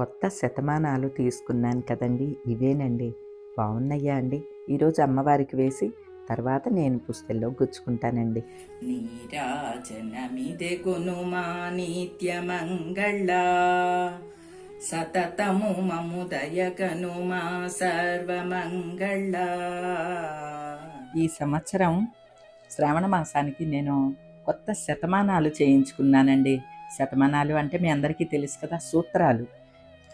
కొత్త శతమానాలు తీసుకున్నాను కదండి ఇవేనండి. బాగున్నాయా అండి? ఈరోజు అమ్మవారికి వేసి తర్వాత నేను పుస్తల్లో గుచ్చుకుంటానండి. నీరాజనమిదే గునుమా నిత్యమంగళ. సతతము మముదయ గనుమా సర్వమంగళ. ఈ సంవత్సరం శ్రావణ మాసానికి నేను కొత్త శతమానాలు చేయించుకున్నానండి. శతమానాలు అంటే మీ అందరికీ తెలుసు కదా సూత్రాలు.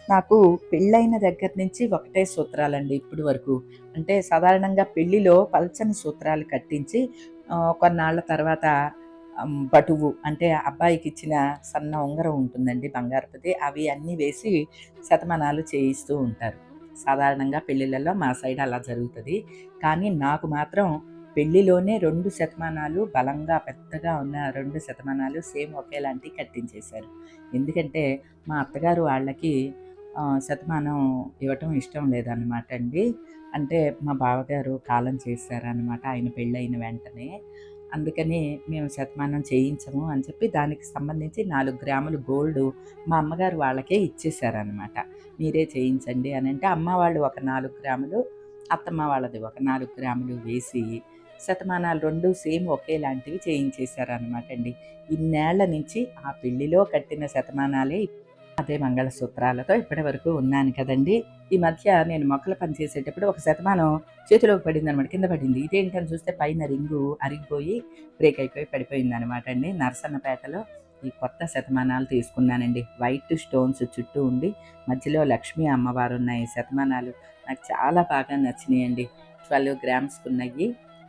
నాకు పెళ్ళైన దగ్గర నుంచి ఒకటే సూత్రాలండి ఇప్పటి వరకు. అంటే సాధారణంగా పెళ్ళిలో పల్చని సూత్రాలు కట్టించి కొన్నాళ్ళ తర్వాత బటువు అంటే అబ్బాయికి ఇచ్చిన సన్న ఉంగరం ఉంటుందండి బంగారపతి అవి అన్నీ వేసి శతమానాలు చేయిస్తూ ఉంటారు. సాధారణంగా పెళ్ళిళ్ళలో మా సైడ్ అలా జరుగుతుంది. కానీ నాకు మాత్రం పెళ్ళిలోనే రెండు శతమానాలు బలంగా పెద్దగా ఉన్న రెండు శతమానాలు సేమ్ ఒకేలాంటి కట్టించేశారు. ఎందుకంటే మా అత్తగారు వాళ్ళకి శతమానం ఇవ్వటం ఇష్టం లేదన్నమాట అండి. అంటే మా బావగారు కాలం చేశారనమాట ఆయన పెళ్ళైన వెంటనే. అందుకని మేము శతమానం చేయించము అని చెప్పి దానికి సంబంధించి నాలుగు గ్రాములు గోల్డ్ మా అమ్మగారు వాళ్ళకే ఇచ్చేసారనమాట మీరే చేయించండి అని అంటే అమ్మ వాళ్ళు ఒక నాలుగు గ్రాములు అత్తమ్మ వాళ్ళది ఒక నాలుగు గ్రాములు వేసి శతమానాలు రెండు సేమ్ ఒకేలాంటివి చేయించేశారనమాట అండి. ఇన్నేళ్ళ నుంచి ఆ పెళ్ళిలో కట్టిన శతమానాలే అదే మంగళసూత్రాలతో ఇప్పటి వరకు ఉన్నాను కదండి. ఈ మధ్య నేను మొక్కల పని చేసేటప్పుడు ఒక శతమానం చేతిలోకి పడింది అనమాట కింద పడింది. ఇదేంటని చూస్తే పైన రింగు అరిగిపోయి బ్రేక్ అయిపోయి పడిపోయింది అనమాట అండి. నరసన్నపేటలో ఈ కొత్త శతమానాలు తీసుకున్నానండి. వైట్ స్టోన్స్ చుట్టూ ఉండి మధ్యలో లక్ష్మీ అమ్మవారు ఉన్నాయి శతమానాలు నాకు చాలా బాగా నచ్చినాయండి. ట్వెల్వ్ గ్రామ్స్ ఉన్నాయి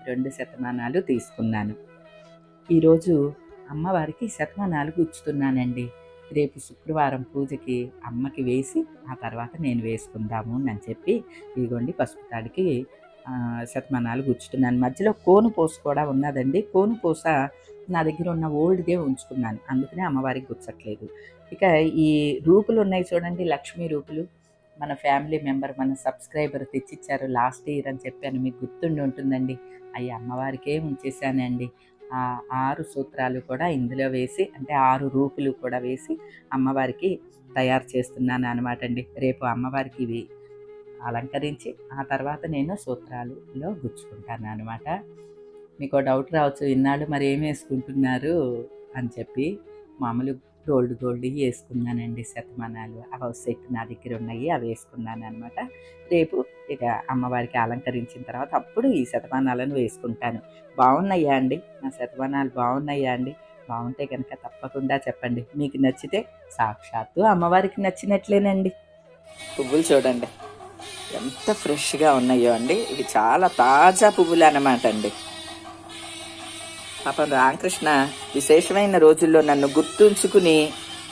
రెండు శతమానాలు తీసుకున్నాను. ఈరోజు అమ్మవారికి శతమానాలు గుచ్చుతున్నానండి. రేపు శుక్రవారం పూజకి అమ్మకి వేసి ఆ తర్వాత నేను వేసుకుందాము అని చెప్పి ఇదిగోండి పసుపు తాడికి శతమానాలు గుచ్చుతున్నాను. మధ్యలో కోను పూస కూడా ఉన్నదండి. కోను పూస నా దగ్గర ఉన్న ఓల్డ్దే ఉంచుకున్నాను. అందుకనే అమ్మవారికి గుచ్చట్లేదు. ఇక ఈ రూపులు ఉన్నాయి చూడండి లక్ష్మీ రూపులు. మన ఫ్యామిలీ మెంబర్ మన సబ్స్క్రైబర్ తెచ్చిచ్చారు లాస్ట్ ఇయర్ అని చెప్పాను మీకు గుర్తుండి ఉంటుందండి. అవి అమ్మవారికే ఉంచేసానండి ఆరు సూత్రాలు కూడా ఇందులో వేసి అంటే ఆరు రూపులు కూడా వేసి అమ్మవారికి తయారు చేస్తున్నాను అనమాట అండి. రేపు అమ్మవారికి ఇవి అలంకరించి ఆ తర్వాత నేను సూత్రాలులో గుచ్చుకుంటాను అనమాట మీకు డౌట్ రావచ్చు ఇన్నాళ్ళు మరి ఏం వేసుకుంటున్నారు అని చెప్పి మామూలు గోల్డ్ గోల్డ్ వేసుకున్నానండి శతమానాలు. అవి సెట్ నా దగ్గర ఉన్నాయి అవి వేసుకున్నాను అనమాట రేపు ఇక అమ్మవారికి అలంకరించిన తర్వాత అప్పుడు ఈ శతమానాలను వేసుకుంటాను. బాగున్నాయా అండి? నా శతమానాలు బాగున్నాయా అండి? బాగుంటే కనుక తప్పకుండా చెప్పండి. మీకు నచ్చితే సాక్షాత్తు అమ్మవారికి నచ్చినట్లేనండి. పువ్వులు చూడండి. ఎంత ఫ్రెష్గా ఉన్నాయో అండి. ఇవి చాలా తాజా పువ్వులు అన్నమాట అండి. పాపం రామకృష్ణ విశేషమైన రోజుల్లో నన్ను గుర్తుంచుకుని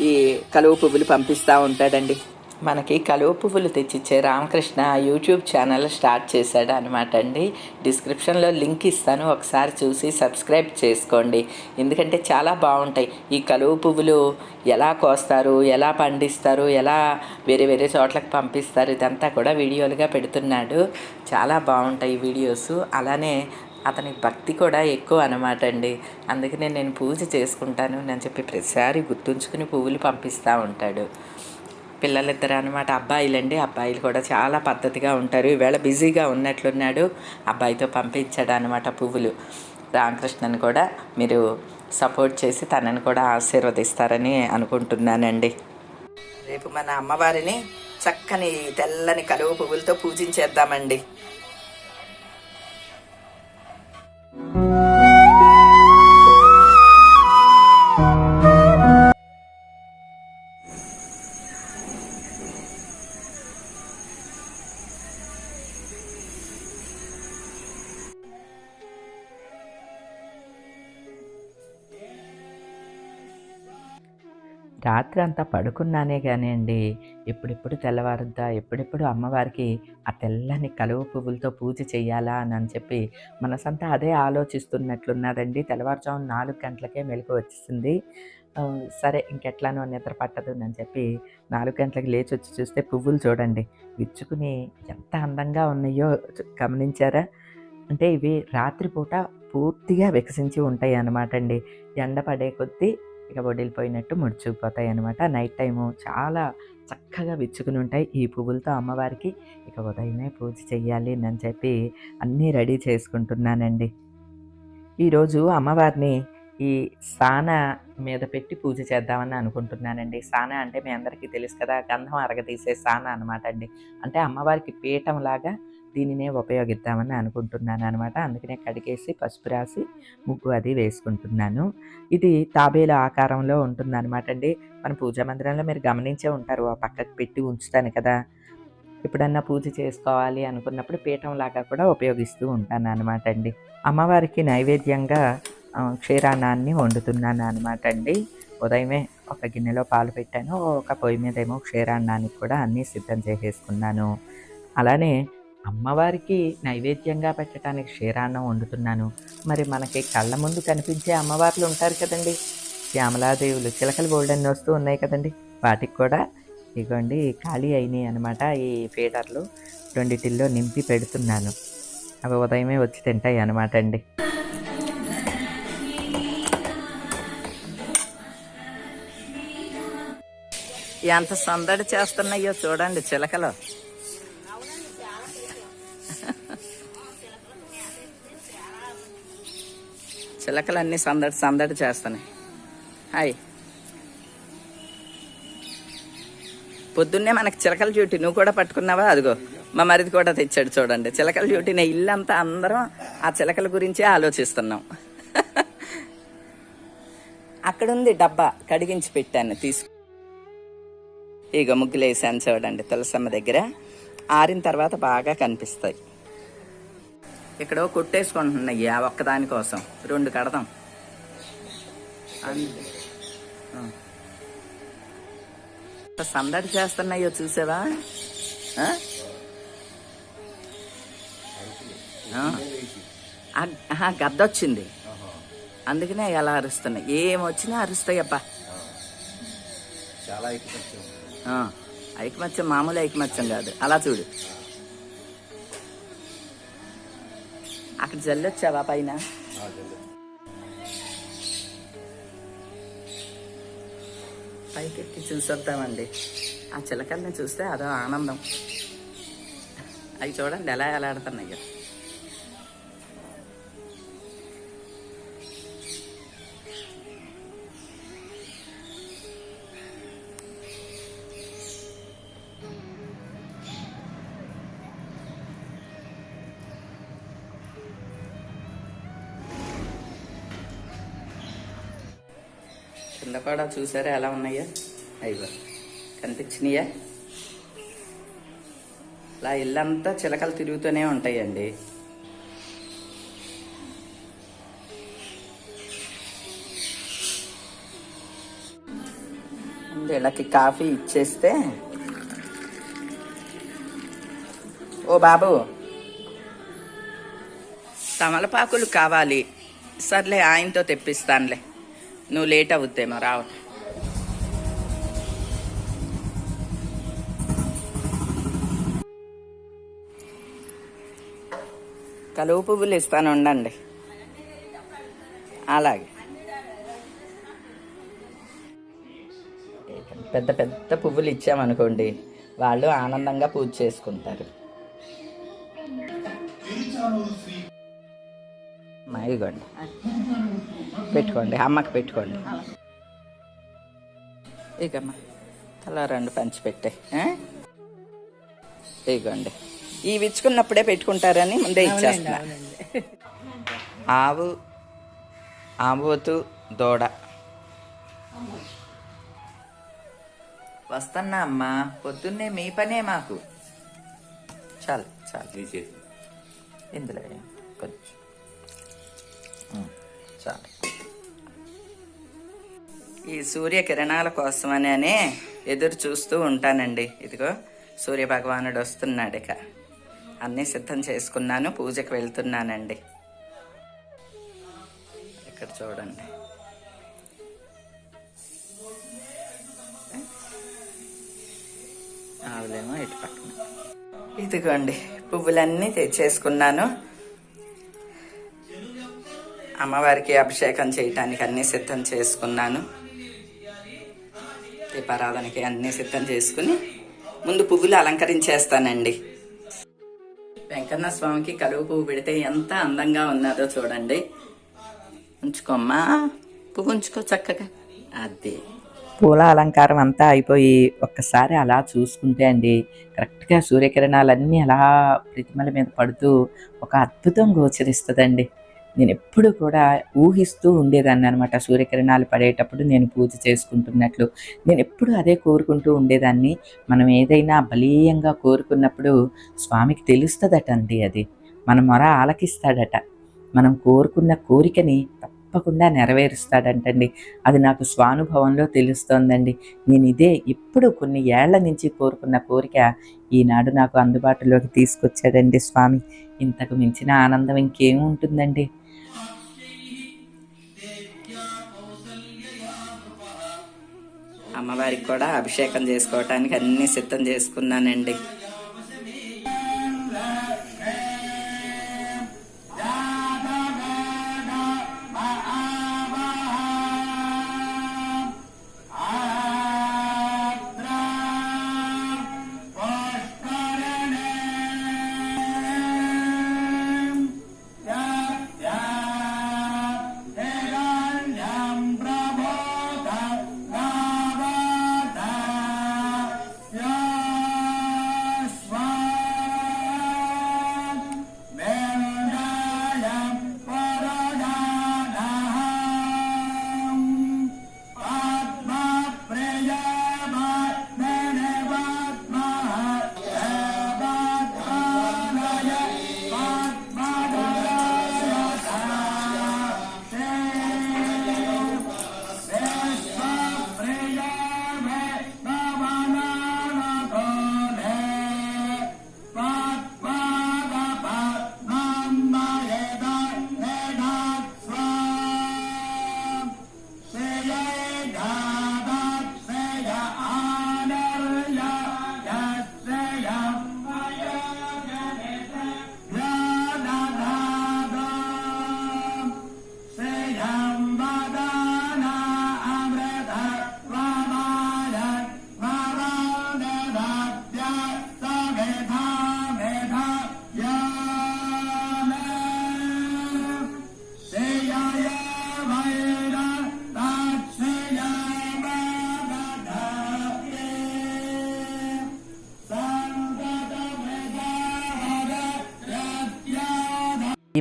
ఈ కలువ పువ్వులు పంపిస్తూ ఉంటాడండి. మనకి కలువ పువ్వులు తెచ్చిచ్చే రామకృష్ణ యూట్యూబ్ ఛానల్ స్టార్ట్ చేశాడు అనమాట అండి. డిస్క్రిప్షన్లో లింక్ ఇస్తాను ఒకసారి చూసి సబ్స్క్రైబ్ చేసుకోండి. ఎందుకంటే చాలా బాగుంటాయి. ఈ కలువ పువ్వులు ఎలా కోస్తారు ఎలా పండిస్తారు ఎలా వేరే వేరే చోట్లకు పంపిస్తారు ఇదంతా కూడా వీడియోలుగా పెడుతున్నాడు. చాలా బాగుంటాయి వీడియోస్. అలానే అతని భక్తి కూడా ఎక్కువ అనమాట అండి. అందుకనే నేను పూజ చేసుకుంటాను అని చెప్పి ప్రతిసారి గుర్తుంచుకుని పువ్వులు పంపిస్తూ ఉంటాడు. పిల్లలిద్దరు అనమాట అబ్బాయిలండి. అబ్బాయిలు కూడా చాలా పద్ధతిగా ఉంటారు. ఈవేళ బిజీగా ఉన్నట్లున్నాడు అబ్బాయితో పంపించాడు అనమాట పువ్వులు. రామకృష్ణని కూడా మీరు సపోర్ట్ చేసి తనని కూడా ఆశీర్వదిస్తారని అనుకుంటున్నానండి. రేపు మన అమ్మవారిని చక్కని తెల్లని కలువ పువ్వులతో పూజించేద్దామండి. Thank you. రాత్రి అంతా పడుకున్నానే కానీ అండి ఎప్పుడెప్పుడు తెల్లవారుద్దా ఎప్పుడెప్పుడు అమ్మవారికి ఆ తెల్లని కలువ పువ్వులతో పూజ చేయాలా అని అని చెప్పి మనసంతా అదే ఆలోచిస్తున్నట్లున్నదండి. తెల్లవారుజాము నాలుగు గంటలకే మెలకు వచ్చేసింది. సరే ఇంకెట్లానో నిద్ర పట్టదు అని చెప్పి నాలుగు గంటలకు లేచి వచ్చి చూస్తే పువ్వులు చూడండి. విచ్చుకుని ఎంత అందంగా ఉన్నాయో గమనించారా? అంటే ఇవి రాత్రిపూట పూర్తిగా వికసించి ఉంటాయి అన్నమాట అండి ఎండ పడే కొద్దీ ఇక వడిలిపోయినట్టు ముడుచుకుపోతాయి అనమాట నైట్ టైము చాలా చక్కగా విచ్చుకుని ఉంటాయి ఈ పువ్వులతో అమ్మవారికి. ఇక ఉదయమే పూజ చెయ్యాలి అని చెప్పి అన్నీ రెడీ చేసుకుంటున్నానండి. ఈరోజు అమ్మవారిని ఈ సాన మీద పెట్టి పూజ చేద్దామని అనుకుంటున్నానండి. సాన అంటే మీ అందరికీ తెలుసు కదా గంధం అరగదీసే సాన అనమాట అండి. అంటే అమ్మవారికి పీఠం లాగా దీనినే ఉపయోగిద్దామని అనుకుంటున్నాను అనమాట అందుకనే కడిగేసి పసుపు రాసి ముగ్గు అది వేసుకుంటున్నాను. ఇది తాబేలు ఆకారంలో ఉంటుంది అనమాట అండి. మన పూజా మందిరంలో మీరు గమనించే ఉంటారు ఆ పక్కకు పెట్టి ఉంచుతాను కదా. ఎప్పుడన్నా పూజ చేసుకోవాలి అనుకున్నప్పుడు పీఠం లాగా కూడా ఉపయోగిస్తూ ఉంటాను అనమాట అండి. అమ్మవారికి నైవేద్యంగా క్షీరాన్నాన్ని వండుతున్నాను అనమాట అండి. ఉదయమే ఒక గిన్నెలో పాలు పెట్టాను ఒక పొయ్యి మీద ఏమో క్షీరాన్నానికి కూడా అన్నీ సిద్ధం చేసేసుకున్నాను. అలానే అమ్మవారికి నైవేద్యంగా పెట్టడానికి క్షీరాన్నం వండుతున్నాను. మరి మనకి కళ్ళ ముందు కనిపించే అమ్మవార్లు ఉంటారు కదండి. శ్యామలాదేవులు చిలకలు గోల్డెన్ వస్తూ ఉన్నాయి కదండి. వాటికి కూడా ఇగోండి ఖాళీ అయినాయి అనమాట ఈ ఫీడర్లు. రెండిటిల్లో నింపి పెడుతున్నాను. అవి ఉదయమే వచ్చి తింటాయి అనమాట అండి. ఎంత సందడి చేస్తున్నాయో చూడండి చిలకలు. చిలకలన్నీ సందడి సందడి చేస్తున్నాయి. హాయ్. పొద్దున్నే మనకు చిలకల డ్యూటీ నువ్వు కూడా పట్టుకున్నావా? అదిగో మా మరిది కూడా తెచ్చాడు చూడండి. చిలకల డ్యూటీ నేను ఇల్లంతా అందరం ఆ చిలకల గురించే ఆలోచిస్తున్నాం. అక్కడ ఉంది డబ్బా కడిగించి పెట్టాను తీసుకు ఇక ముగ్గులు వేసాను చూడండి తులసమ్మ దగ్గర. ఆరిన తర్వాత బాగా కనిపిస్తాయి. ఇక్కడ కొట్టేసుకుంటున్నాయి ఆ ఒక్కదాని కోసం. రెండు కడదాం. సందడి చేస్తున్నాయో చూసావా? గద్దొచ్చింది. అందుకనే ఎలా అరుస్తున్నాయి ఏం వచ్చినా అరుస్తాయి అబ్బా చాలా ఐకమత్యం. ఐకమత్యం మామూలు ఐకమత్యం కాదు. అలా చూడు. అక్కడ జల్లొచ్చావా పైన. పైకెక్కి చూసొద్దామండి. ఆ చిలకల్ని చూస్తే అదో ఆనందం. అవి చూడండి ఎలా ఎలా కింద కూడా చూసారా ఎలా ఉన్నాయో? అయ్యో కనిపించినాయా? ఇలా ఇల్లంతా చిలకలు తిరుగుతూనే ఉంటాయండి. వీళ్ళకి కాఫీ ఇచ్చేస్తే. ఓ బాబు తమలపాకులు కావాలి. సర్లే ఆయనతో తెప్పిస్తానులే. నువ్వు లేట్ అవుద్దేమో రావ. కలువ పువ్వులు ఇస్తాను ఉండండి. అలాగే. పెద్ద పెద్ద పువ్వులు ఇచ్చామనుకోండి వాళ్ళు ఆనందంగా పూజ చేసుకుంటారు. ఇదిగోండి. పెట్టుకోండి అమ్మకి పెట్టుకోండి. ఇకమ్మా తలా రెండు పంచి పెట్టే ఇదిగోండి. ఇవి ఇచ్చుకున్నప్పుడే పెట్టుకుంటారని ముందే ఇచ్చేస్తున్నా. ఆవు ఆవుతు దూడ. వస్తున్నా అమ్మా పొద్దున్నే మీ పనే మాకు. చాలు చాలు. ఇందులో. కొంచెం. చాలు ఈ సూర్యకిరణాల కోసమనే ఎదురు చూస్తూ ఉంటానండి. ఇదిగో సూర్య భగవానుడు వస్తున్నాడు ఇక. అన్నీ సిద్ధం చేసుకున్నాను పూజకి వెళ్తున్నానండి. ఇక్కడ చూడండి. ఆవులేమో ఇటు పక్కన. ఇదిగోండి పువ్వులన్నీ తెచ్చేసుకున్నాను. అమ్మవారికి అభిషేకం చేయటానికి అన్నీ సిద్ధం చేసుకున్నాను. దీపారాధనకి అన్నీ సిద్ధం చేసుకుని ముందు పువ్వులు అలంకరించేస్తానండి. వెంకన్న స్వామికి కలువు పువ్వు పెడితే ఎంత అందంగా ఉన్నదో చూడండి. ఉంచుకోమ్మా. పువ్వు ఉంచుకో చక్కగా. అదే. పూల అలంకారం అంతా అయిపోయి ఒక్కసారి అలా చూసుకుంటే అండి కరెక్ట్గా సూర్యకిరణాలన్నీ అలా ప్రతిమల మీద పడుతూ ఒక అద్భుతం గోచరిస్తుందండి. నేను ఎప్పుడు కూడా ఊహిస్తూ ఉండేదాన్ని అనమాట సూర్యకిరణాలు పడేటప్పుడు నేను పూజ చేసుకుంటున్నట్లు. నేను ఎప్పుడు అదే కోరుకుంటూ ఉండేదాన్ని. మనం ఏదైనా బలీయంగా కోరుకున్నప్పుడు స్వామికి తెలుస్తుందట అండి అది. మన మొర ఆలకిస్తాడట. మనం కోరుకున్న కోరికని తప్పకుండా నెరవేరుస్తాడంటండి. అది నాకు స్వానుభవంలో తెలుస్తోందండి. నేను ఇదే ఇప్పుడు కొన్ని ఏళ్ళ నుంచి కోరుకున్న కోరిక ఈనాడు నాకు అందుబాటులోకి తీసుకొచ్చాడండి స్వామి. ఇంతకు మించిన ఆనందం ఇంకేం అమ్మవారికి కూడా అభిషేకం చేసుకోవటానికి అన్ని సిద్ధం చేసుకున్నానండి.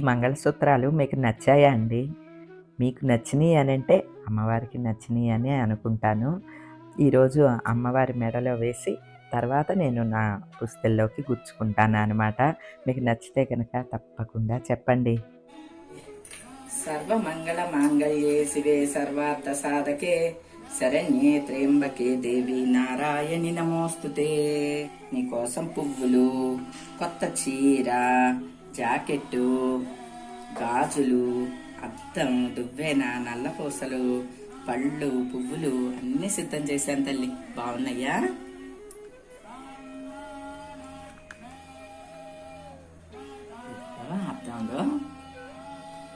మంగళసూత్రాలు మీకు నచ్చాయా అండి? మీకు నచ్చినాయి అని అంటే అమ్మవారికి నచ్చినాయి అని అనుకుంటాను. ఈరోజు అమ్మవారి మెడలో వేసి తర్వాత నేను నా పుస్తెల్లోకి గుచ్చుకుంటాను అనమాట మీకు నచ్చితే కనుక తప్పకుండా చెప్పండి. సర్వమంగళ మాంగళ్యే శివే సర్వార్థ సాధకే. శరణ్యే త్రేంబకే దేవి నారాయణి నమోస్తుతే. నీకోసం పువ్వులు కొత్త చీర జాకెట్టు గాజులు అద్దం దువ్వెన నల్ల పూసలు పళ్ళు పువ్వులు అన్ని సిద్ధం చేశాను తల్లి. బాగున్నాయా?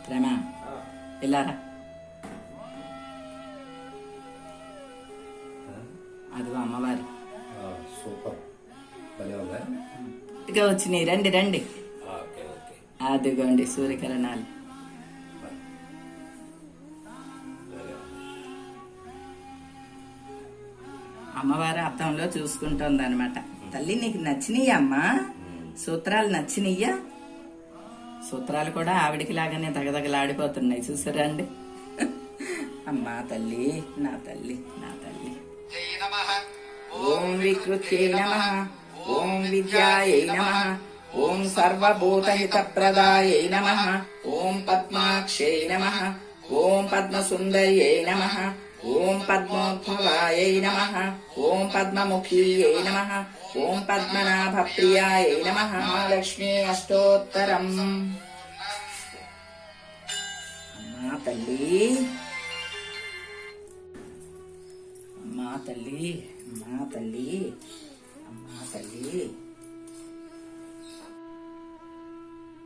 ప్రేమ ఇలా రా. అదిగో అమ్మవారు. సూపర్. ఇక వచ్చినాయి రండి రండి. అదిగోండి సూర్యకిరణాలు. అమ్మవారు అర్థంలో చూసుకుంటోంది అనమాట తల్లి నీకు నచ్చినాయా అమ్మా? సూత్రాలు నచ్చినయ్యా సూత్రాలు కూడా ఆవిడికి లాగానే దగదగలాడిపోతున్నాయి. చూసారా అండి? అమ్మా తల్లి నా తల్లి నా తల్లి. ఓం వికృత్యై నమ. ఓం విద్యాయై నమ. ఓం సర్వభూతహిత ప్రదాయై నమ. ఓం పద్మాక్షై నమ. ఓం పద్మసుందర్యై నమ. ఓం పద్మోద్భవాయై నమ. ఓం పద్మముఖీయై నమ. ఓం పద్మనాభప్రియాయై నమ. మహాలక్ష్మీ అష్టోత్తరం. అమ్మా తల్లి. అమ్మా తల్లి. అమ్మా తల్లి. అమ్మా తల్లి.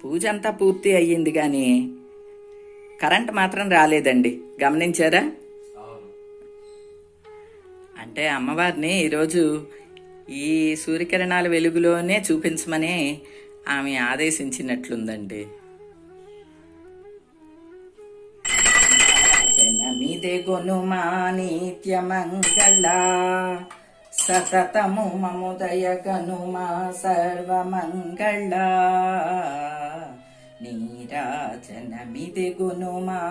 పూజ అంతా పూర్తి అయ్యింది కానీ కరెంట్ మాత్రం రాలేదండి. గమనించారా? అంటే అమ్మవారిని ఈరోజు ఈ సూర్యకిరణాల వెలుగులోనే చూపించమని ఆమె ఆదేశించినట్లుందండి. జనమిదే నిత్యమంగళ సతతము మముదయ గనుమా సర్వమంగళ. నీరాజనమిదిగునుమా.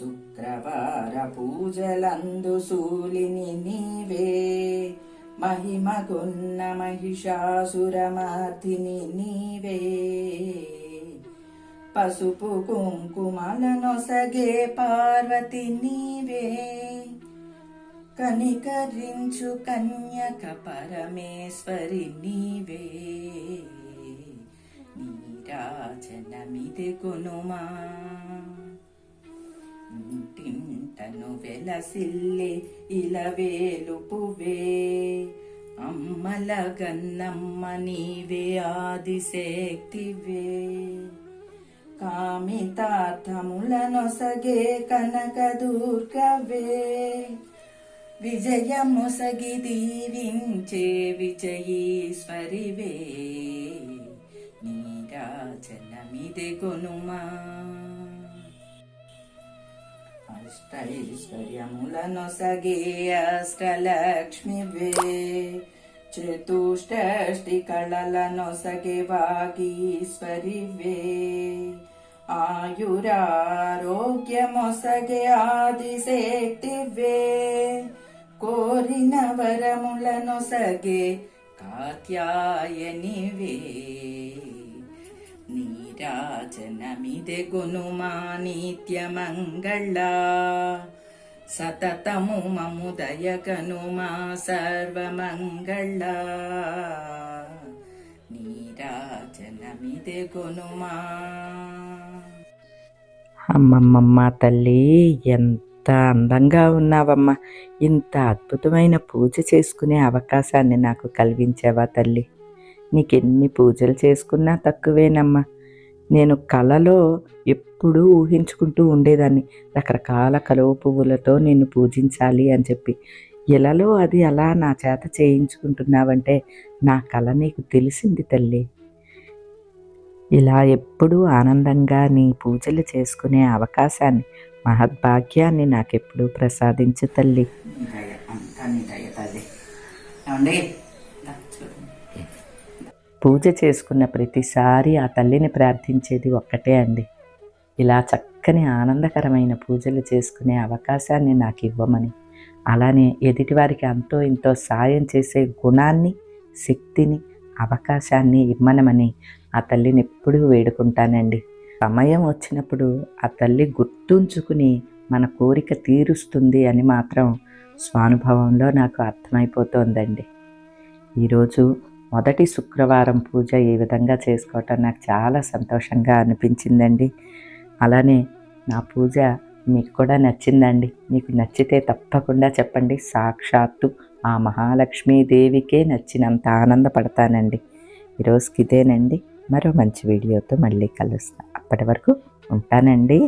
శుక్రవార పూజలందు సూలిని నీవే. మహిమగున్న మహిషాసురమర్దిని నీవే. పసుపు కుంకుమలనొసగే పార్వతి నీవే. కనికరించు కన్యక పరమేశ్వరి నీవే. నీరాజనమిది కొనుమా ఇంటింటను వెలసిల్లే ఇలవేలుపువే అమ్మల గన్నమ్మ నీవే ఆదిశక్తివే. కామితార్థములనొసగే కనక దుర్గవే విజయముసగి దీవించే విజయీశ్వరివే. నీరాజనమిదే కొనుమా అష్టైశ్వర్యములనొసగే అష్టలక్ష్మివే చతుష్టష్టి కళలను కళలనొసగే వాగీశ్వరివే ఆయురారోగ్యమొసగే ఆదిశక్తివే కోరిన వరములను వరములనొసగే కాత్యాయనివే నీరాజనమిదే గునుమా నిత్యమంగళ సతతము మముదయ గనుమా సర్వమంగళ నీరాజనమిదే గునుమా అమ్మమ్మమ్మ తల్లి ఎంత అందంగా ఉన్నావమ్మా. ఇంత అద్భుతమైన పూజ చేసుకునే అవకాశాన్ని నాకు కలిగించావా తల్లి. నీకెన్ని పూజలు చేసుకున్నా తక్కువేనమ్మా. నేను కలలో ఎప్పుడూ ఊహించుకుంటూ ఉండేదాన్ని. రకరకాల కలువ పువ్వులతో నిన్ను పూజించాలి అని చెప్పి. ఇలాలో అది అలా నా చేత చేయించుకుంటున్నావంటే నా కళ నీకు తెలిసింది తల్లి. ఇలా ఎప్పుడూ ఆనందంగా నీ పూజలు చేసుకునే అవకాశాన్ని మహద్భాగ్యాన్ని నాకెప్పుడూ ప్రసాదించు తల్లి. పూజ చేసుకున్న ప్రతిసారి ఆ తల్లిని ప్రార్థించేది ఒక్కటే అండి. ఇలా చక్కని ఆనందకరమైన పూజలు చేసుకునే అవకాశాన్ని నాకు ఇవ్వమని అలానే ఎదుటివారికి అంతో ఇంతో సాయం చేసే గుణాన్ని శక్తిని అవకాశాన్ని ఇమ్మనమని ఆ తల్లిని ఎప్పుడూ వేడుకుంటానండి. సమయం వచ్చినప్పుడు ఆ తల్లి గుర్తుంచుకుని మన కోరిక తీరుస్తుంది అని మాత్రం స్వానుభవంలో నాకు అర్థమైపోతోందండి. ఈరోజు మొదటి శుక్రవారం పూజ ఈ విధంగా చేసుకోవటం నాకు చాలా సంతోషంగా అనిపించిందండి. అలానే నా పూజ మీకు కూడా నచ్చిందండి. మీకు నచ్చితే తప్పకుండా చెప్పండి. సాక్షాత్తు ఆ మహాలక్ష్మీదేవికే నచ్చినంత ఆనందపడతానండి. ఈరోజుకి ఇదేనండి. మరో మంచి వీడియోతో మళ్ళీ కలుస్తాను అప్పటి వరకు ఉంటానండి.